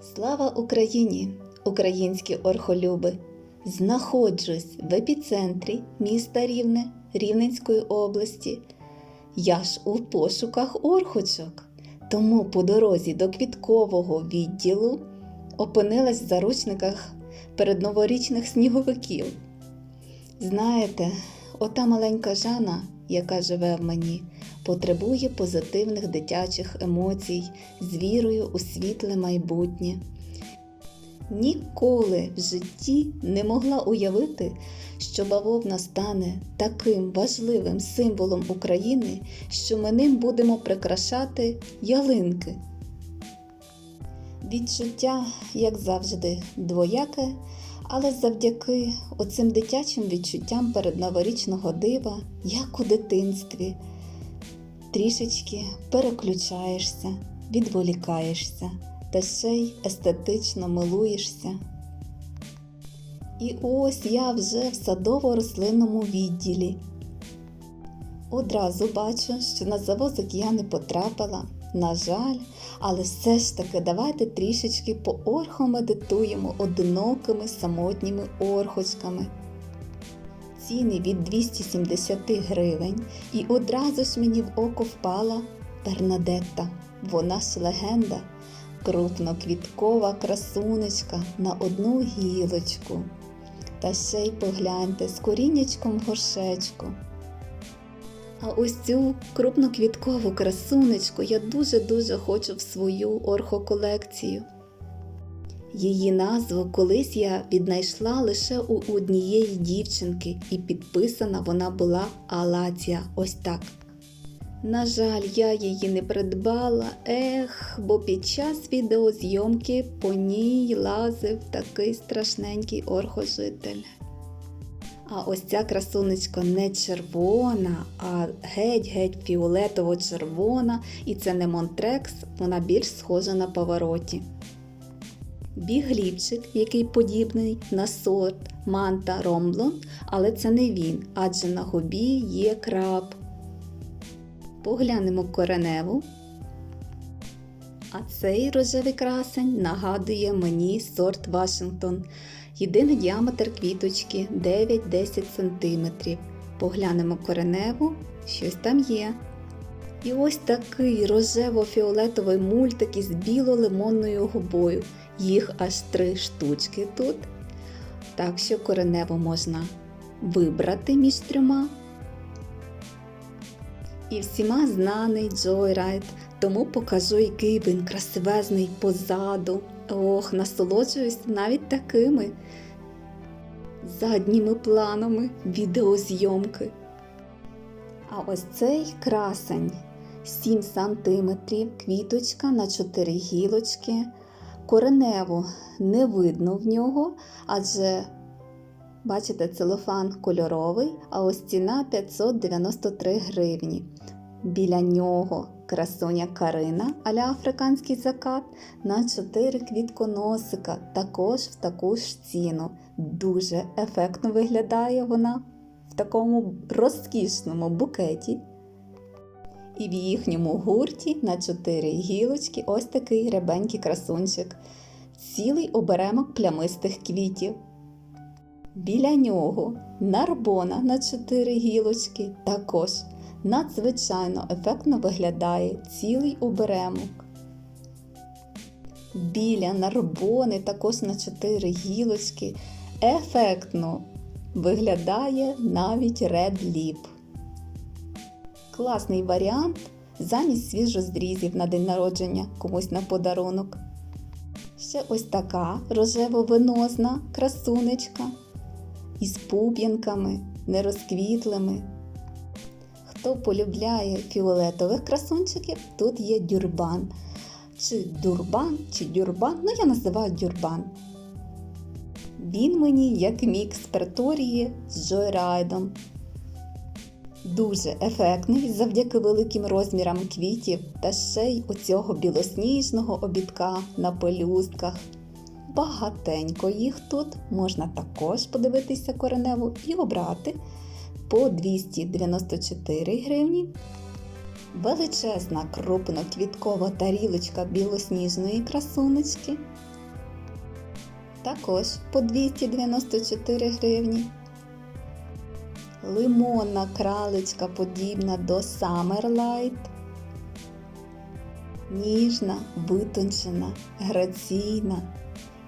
Слава Україні! Українські орхолюби! Знаходжусь в епіцентрі міста Рівне Рівненської області. Я ж у пошуках орхочок. Тому по дорозі до квіткового відділу опинилась в заручниках передноворічних сніговиків. Знаєте, ота маленька Жана, яка живе в мені, потребує позитивних дитячих емоцій з вірою у світле майбутнє. Ніколи в житті не могла уявити, що бавовна стане таким важливим символом України, що ми ним будемо прикрашати ялинки. Відчуття, як завжди, двояке, але завдяки оцим дитячим відчуттям передноворічного дива, як у дитинстві, трішечки переключаєшся, відволікаєшся та ще й естетично милуєшся. І ось я вже в садово-рослинному відділі. Одразу бачу, що на завозик я не потрапила, на жаль, але все ж таки давайте трішечки поорхомедитуємо одинокими самотніми орхочками. Ціни від 270 гривень, і одразу ж мені в око впала Бернадетта. Вона ж легенда, крупноквіткова красунечка на одну гілочку. Та ще й погляньте з коріннячком горшечку. А ось цю крупноквіткову красунечку я дуже-дуже хочу в свою орхоколекцію. Її назву колись я віднайшла лише у однієї дівчинки, і підписана вона була Алація. Ось так. На жаль, я її не придбала, ех, бо під час відеозйомки по ній лазив такий страшненький орхожитель. А ось ця красунечка не червона, а геть-геть фіолетово-червона, і це не Монтрекс, вона більш схожа на повороті. Бігліпчик, який подібний на сорт манта ромблон, але це не він, адже на губі є краб. Поглянемо кореневу. А цей рожевий красень нагадує мені сорт Вашингтон. Єдиний діаметр квіточки 9-10 см. Поглянемо кореневу, щось там є. І ось такий рожево-фіолетовий мультик із біло-лимонною губою. Їх аж три штучки тут. Так що кореневу можна вибрати між трьома. І всіма знаний Joyride, тому покажу, який він красивезний позаду. Ох, насолоджуюсь навіть такими задніми планами відеозйомки. А ось цей красень 7 см, квіточка на 4 гілочки. Коренево не видно в нього, адже, бачите, целофан кольоровий, а ось ціна 593 гривні. Біля нього красуня Карина аля африканський закат на 4 квітконосика, також в таку ж ціну. Дуже ефектно виглядає вона в такому розкішному букеті. І в їхньому гурті на 4 гілочки ось такий ребенький красунчик, цілий оберемок плямистих квітів. Біля нього нарбона на 4 гілочки також надзвичайно ефектно виглядає цілий оберемок. Біля нарбони також на 4 гілочки ефектно виглядає навіть Red Lip. Класний варіант замість свіжоздрізів на день народження комусь на подарунок. Ще ось така рожево-винозна красунечка із пуп'янками нерозквітлими. Хто полюбляє фіолетових красунчиків, тут є дюрбан. Чи дурбан, чи дюрбан, ну я називаю дюрбан. Він мені як мікс перторії з джойрайдом. Дуже ефектний завдяки великим розмірам квітів та ще й оцього білосніжного обідка на пелюстках. Багатенько їх тут можна також подивитися кореневу і обрати по 294 гривні. величезна крупноквіткова тарілочка білосніжної красунечки. Також по 294 гривні. Лимонна кралечка подібна до Summer Light. Ніжна, витончена, граційна.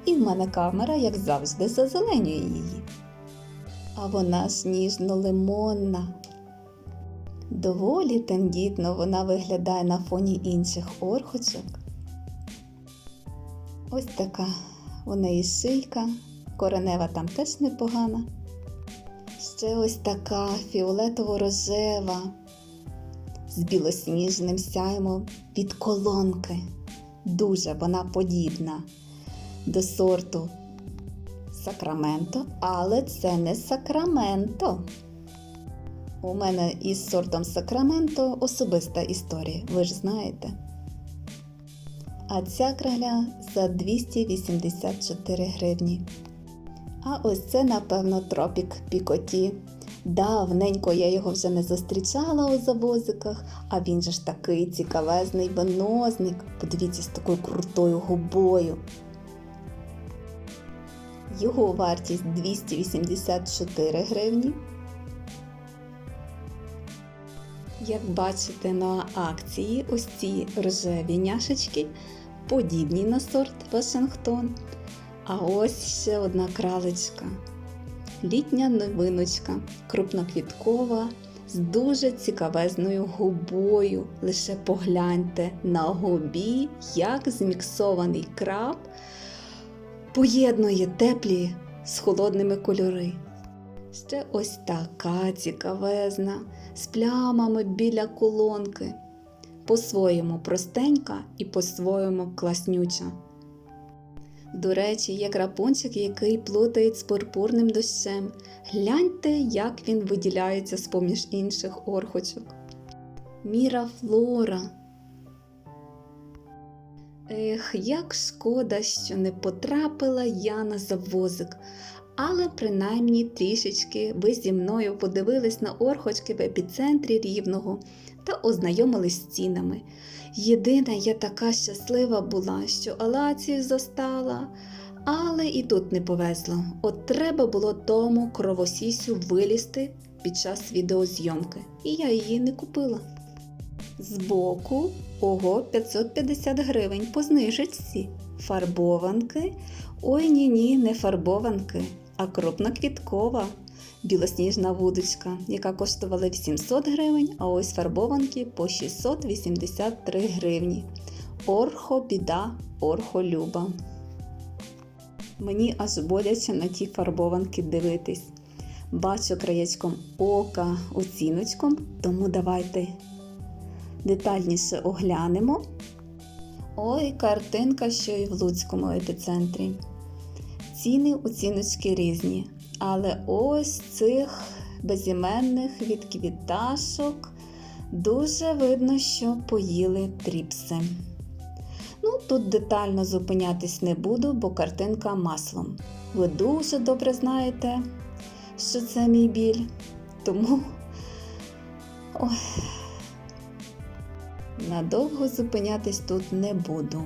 І в мене камера, як завжди, зазеленює її. А вона ж ніжно-лимонна. Доволі тендітно вона виглядає на фоні інших орхочок. Ось така у неї шийка, коренева там теж непогана. Ще ось така фіолетово-рожева з білосніжним сяймом від колонки. Дуже вона подібна до сорту Сакраменто, але це не Сакраменто. У мене із сортом Сакраменто особиста історія, ви ж знаєте. А ця краля за 284 гривні. А ось це, напевно, тропік пікоті. Давненько я його вже не зустрічала у завозиках, а він же ж такий цікавезний винозник. Подивіться, з такою крутою губою. Його вартість 284 гривні. Як бачите на акції, ось ці рожеві няшечки подібні на сорт Вашингтон. А ось ще одна кралечка. Літня новиночка, крупноквіткова, з дуже цікавезною губою. Лише погляньте на губі, як зміксований краб поєднує теплі з холодними кольори. Ще ось така цікавезна, з плямами біля колонки. По-своєму простенька і по-своєму класнюча. До речі, є крапунчик, який плутають з пурпурним дощем. Гляньте, як він виділяється з поміж інших орхочок. Міра флора. Ех, як шкода, що не потрапила я на завозик. Але принаймні трішечки ви зі мною подивились на орхочки в епіцентрі рівного та ознайомились з цінами. Єдина я така щаслива була, що Алацію застала, але і тут не повезло. От треба було тому кровосісю вилізти під час відеозйомки, і я її не купила. Збоку ого 550 гривень по знижечці. Фарбованки. Ой ні ні, не фарбованки, а крупноквіткова білосніжна вудочка, яка коштувала 800 гривень, а ось фарбованки по 683 гривні. Орхо біда, орхо люба. Мені аж боляче на ті фарбованки дивитись. Бачу краєчком ока оціночком, тому давайте детальніше оглянемо. Ой, картинка, що і в Луцькому епіцентрі. Ціни оціночки різні. Але ось цих безіменних від квіташок дуже видно, що поїли тріпси. Ну, тут детально зупинятись не буду, бо картинка маслом. Ви дуже добре знаєте, що це мій біль. Тому Ой. Надовго зупинятись тут не буду.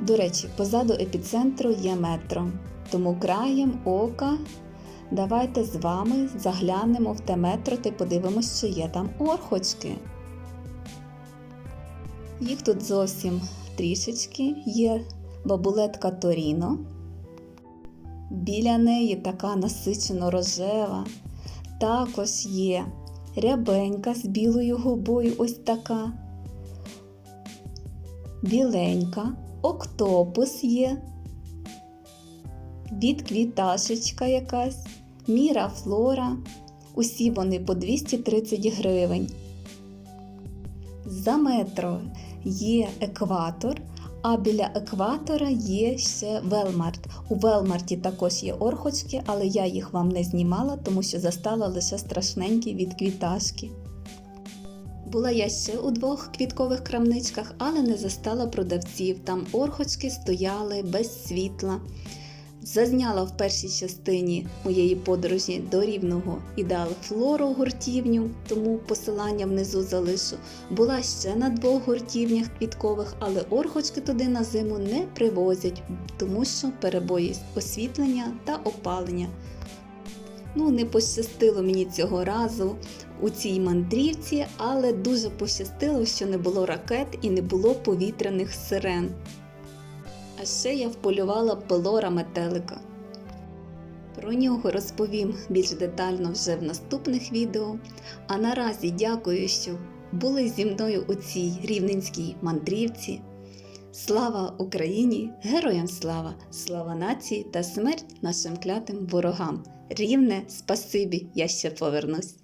До речі, позаду епіцентру є метро. Тому краєм ока давайте з вами заглянемо в те метро та подивимось, чи є там орхочки. Їх тут зовсім трішечки є бабулетка Торіно. Біля неї така насичено рожева. Також є рябенька з білою губою, ось така. Біленька, октопус є від квіташечка якась, міра флора. Усі вони по 230 гривень. За метро є екватор, а біля екватора є ще Велмарт. У Велмарті також є орхочки, але я їх вам не знімала, тому що застала лише страшненькі від квіташки. Була я ще у двох квіткових крамничках, але не застала продавців. Там орхочки стояли без світла. Зазняла в першій частині моєї подорожі до рівного і дала флору гуртівню, тому посилання внизу залишу. Була ще на двох гуртівнях квіткових, але орхочки туди на зиму не привозять, тому що перебої освітлення та опалення. Ну, не пощастило мені цього разу у цій мандрівці, але дуже пощастило, що не було ракет і не було повітряних сирен. А ще я вполювала пелора метелика. Про нього розповім більш детально вже в наступних відео. А наразі дякую, що були зі мною у цій рівненській мандрівці. Слава Україні! Героям слава! Слава нації та смерть нашим клятим ворогам! Рівне, спасибі, я ще повернусь.